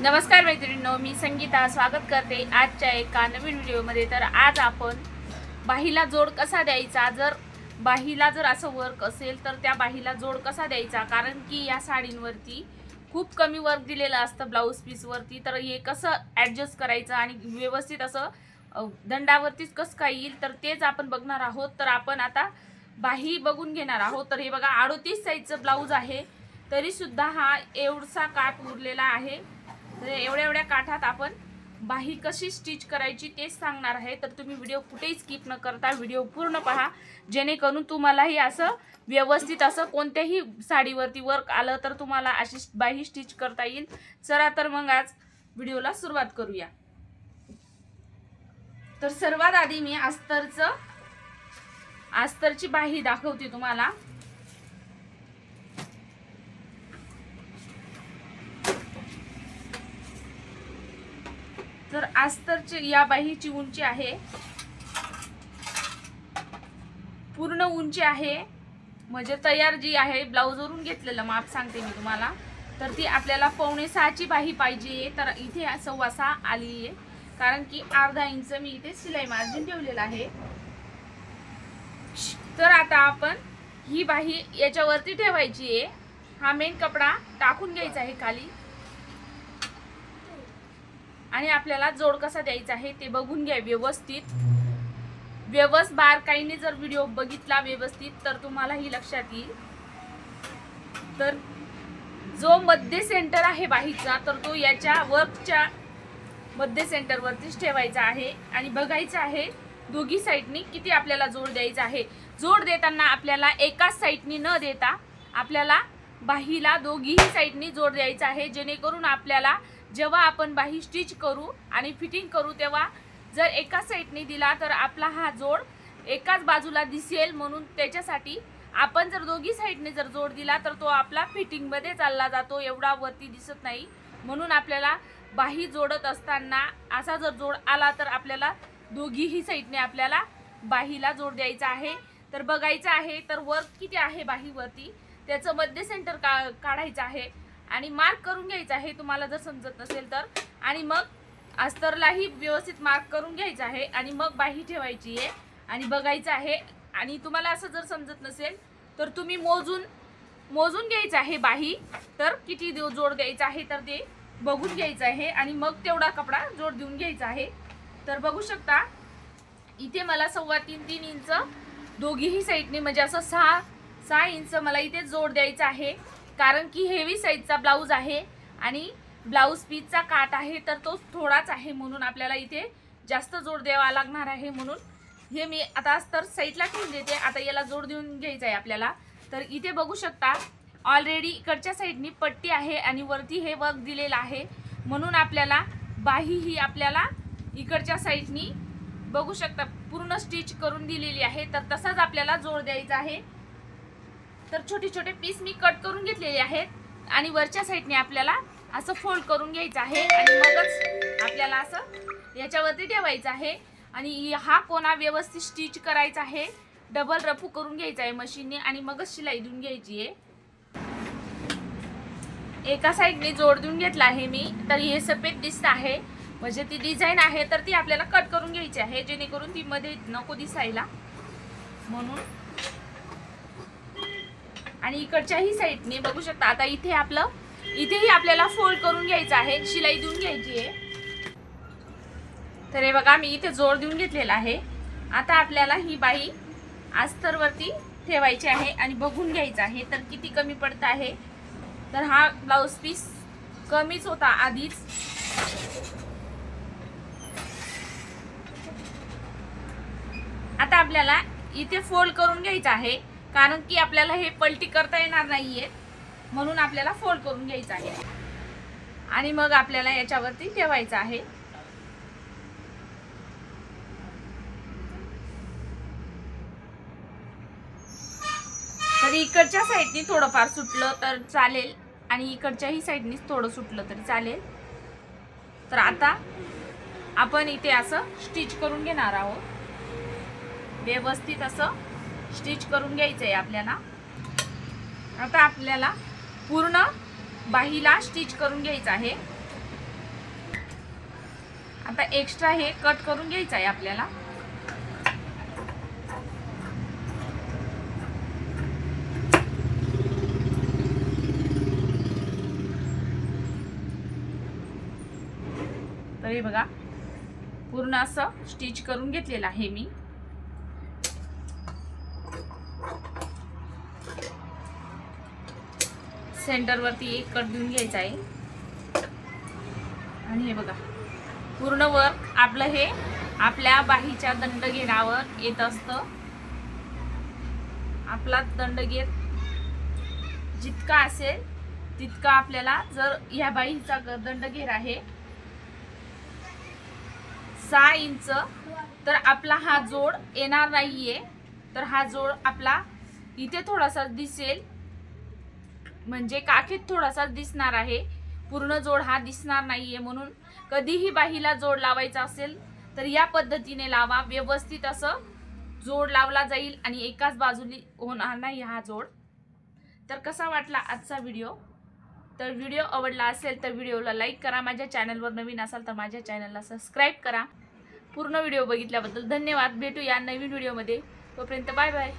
नमस्कार मैत्रिणींनो मी संगीता स्वागत करते आजच्या एका नवीन व्हिडिओमध्ये. तर आज आपण बाहीला जोड कसा द्यायचा? जर बाहीला जर असं वर्क असेल तर त्या बाहीला जोड कसा द्यायचा? कारण की या साडींवरती खूप कमी वर्क दिलेलं असतं ब्लाऊज पीसवरती तर हे कसं ॲडजस्ट करायचं आणि व्यवस्थित असं दंडावरतीच कसं काय येईल? तर तेच आपण बघणार आहोत. तर आपण आता बाही बघून घेणार आहोत. तर हे बघा अडोतीस साईजचं ब्लाऊज आहे. तरीसुद्धा हा एवढसा काट उरलेला आहे. तर एवढ्या एवढ्या काठात आपण बाही कशी स्टिच करायची तेच सांगणार आहे. तर तुम्ही व्हिडिओ कुठेही स्किप न करता व्हिडिओ पूर्ण पहा. जेणेकरून तुम्हालाही असं व्यवस्थित असं कोणत्याही साडीवरती वर्क आलं तर तुम्हाला अशी बाही स्टिच करता येईल. चला तर मग आज व्हिडिओला सुरुवात करूया. तर सर्वात आधी मी अस्तरचं अस्तरची बाही दाखवते तुम्हाला. तर आज तर या बाहीची उंची आहे. पूर्ण उंची आहे. म्हणजे तयार जी आहे ब्लाऊजवरून घेतलेलं माप सांगते मी तुम्हाला. तर ती आपल्याला पावणे सहाची बाही पाहिजे. तर इथे सव्वा सहा आली आहे कारण की अर्धा इंच मी इथे सिलाई मार्जिन ठेवलेलं आहे. तर आता आपण ही बाही याच्यावरती ठेवायची आहे. हा मेन कपडा टाकून घ्यायचा आहे खाली. आणि आपल्याला जोड कसा द्यायचा आहे ते बघून घ्या व्यवस्थित. व्यवस्थ बारकाईने जर व्हिडिओ बघितला व्यवस्थित तर तुम्हालाही लक्षात येईल. तर जो मध्य सेंटर आहे बाहीचा तर तो याच्या वर्कच्या मध्य सेंटरवरतीच ठेवायचा आहे. आणि बघायचं आहे दोघी साईडनी किती आपल्याला जोड द्यायचा आहे. जोड देताना आपल्याला एकाच साईडनी न देता आपल्याला बाहीला दोघीही साईडनी जोड द्यायचा आहे. जेणेकरून आपल्याला जेव्हा आपण बाही स्टिच करू आणि फिटिंग करू तेव्हा जर एकाच साईडने दिला तर आपला हा जोड एकाच बाजूला दिसेल म्हणून त्याच्यासाठी आपण जर दोघी साईडने जर जोड दिला तर तो आपला फिटिंगमध्ये चालला जातो एवढा वरती दिसत नाही. म्हणून आपल्याला बाही जोडत असताना असा जर जोड आला तर आपल्याला दोघीही साईडने आपल्याला बाहीला जोड द्यायचा आहे. तर बघायचं आहे तर वर्क किती आहे बाहीवरती? त्याचं मध्य सेंटर का काढायचं आहे. आणि मार्क करून घ्यायचा आहे तुम्हाला जर समजत नसेल तर. आणि मग अस्तरलाही व्यवस्थित मार्क करून घ्यायचा आहे आणि मग बाही ठेवायची आहे. आणि बघायचं आहे. आणि तुम्हाला असं जर समजत नसेल तर तुम्ही मोजून मोजून घ्यायचं आहे बाही. तर किती देव जोड द्यायचा आहे तर ते बघून घ्यायचं आहे. आणि मग तेवढा कपडा जोड देऊन घ्यायचा आहे. तर बघू शकता इथे मला सव्वा तीन तीन इंच दोघीही साईडने म्हणजे असं सहा सहा इंच मला इथे जोड द्यायचं आहे. कारण की हेवी साईजचा ब्लाऊज आहे आणि ब्लाऊज पीसचा काट आहे तर तो थोडाच आहे म्हणून आपल्याला इथे जास्त जोड द्यावा लागणार आहे म्हणून. हे मी आता तर साईडला ठेवून देते. आता याला जोड देऊन घ्यायचा आहे आपल्याला. तर इथे बघू शकता ऑलरेडी इकडच्या साईडनी पट्टी आहे आणि वरती हे वर्क दिलेलं आहे. म्हणून आपल्याला बाही ही आपल्याला इकडच्या साईडनी बघू शकता पूर्ण स्टिच करून दिलेली आहे. तर तसाच आपल्याला जोड द्यायचा आहे. तर छोटे छोटे पीस मी कट करून घेतलेले आहेत. आणि वरच्या साईडने आपल्याला असं फोल्ड करून घ्यायचं आहे. आणि मगच आपल्याला असं याच्यावरती ठेवायचं आहे. आणि हा कोणा व्यवस्थित स्टिच करायचा आहे. डबल रफू करून घ्यायचा आहे मशीनने आणि मगच शिलाई देऊन घ्यायची आहे. एका साईडने जोड देऊन घेतला आहे मी. तर हे सफेद दिसत आहे. म्हणजे ती डिझाईन आहे तर ती आपल्याला कट करून घ्यायची आहे. जेणेकरून ती मध्ये नको दिसायला. म्हणून आणि इकडच्याही साईडने बघू शकता. आता इथे आपलं इथेही आपल्याला फोल्ड करून घ्यायचं आहे. शिलाई देऊन घ्यायची आहे. तर हे बघा मी इथे जोर देऊन घेतलेला आहे. आता आपल्याला ही बाई अस्तरवरती ठेवायची आहे आणि बघून घ्यायचं आहे. तर किती कमी पडत आहे? तर हा ब्लाऊज पीस कमीच होता आधीच. आता आपल्याला इथे फोल्ड करून घ्यायचं आहे. कारण की आपल्याला हे पलटी करता येणार नाहीये. म्हणून आपल्याला फोल्ड करून घ्यायचं आहे. आणि मग आपल्याला याच्यावरती ठेवायचं आहे. तर इकडच्या साईडनी थोडंफार सुटलं तर चालेल. आणि इकडच्याही साईडनीच थोडं सुटलं तरी चालेल. तर आता आपण इथे असं स्टिच करून घेणार आहोत. व्यवस्थित असं स्टिच करून घ्यायचं आहे आपल्याला. आता आपल्याला पूर्ण बाहीला स्टिच करून घ्यायचं आहे. आता एक्स्ट्रा हे कट करून घ्यायचं आहे आपल्याला. तरी बघा पूर्ण असं स्टिच करून घेतलेलं आहे मी. सेंटरवरती एक कट देऊन घ्यायचा आहे. आणि हे बघा पूर्ण वर आपलं हे आपल्या बाहीच्या दंडघेरावर येत असतं. आपला दंडघेर जितका असेल तितका आपल्याला जर ह्या बाईचा दंडघेर आहे सहा इंच तर आपला हा जोड येणार नाहीये. तर हा जोड आपला इथे थोडासा दिसेल. म्हणजे काखेत थोडासा दिसणार आहे. पूर्ण जोड हा दिसणार नाही आहे म्हणून कधीही बाहीला जोड लावायचा असेल तर या पद्धतीने लावा. व्यवस्थित असं जोड लावला जाईल आणि एकाच बाजूली होणार नाही हा जोड. तर कसा वाटला आजचा व्हिडिओ? तर व्हिडिओ आवडला असेल तर व्हिडिओला लाईक करा. माझ्या चॅनलवर नवीन असाल तर माझ्या चॅनलला सबस्क्राईब करा. पूर्ण व्हिडिओ बघितल्याबद्दल धन्यवाद. भेटू या नवीन व्हिडिओमध्ये. तोपर्यंत बाय बाय.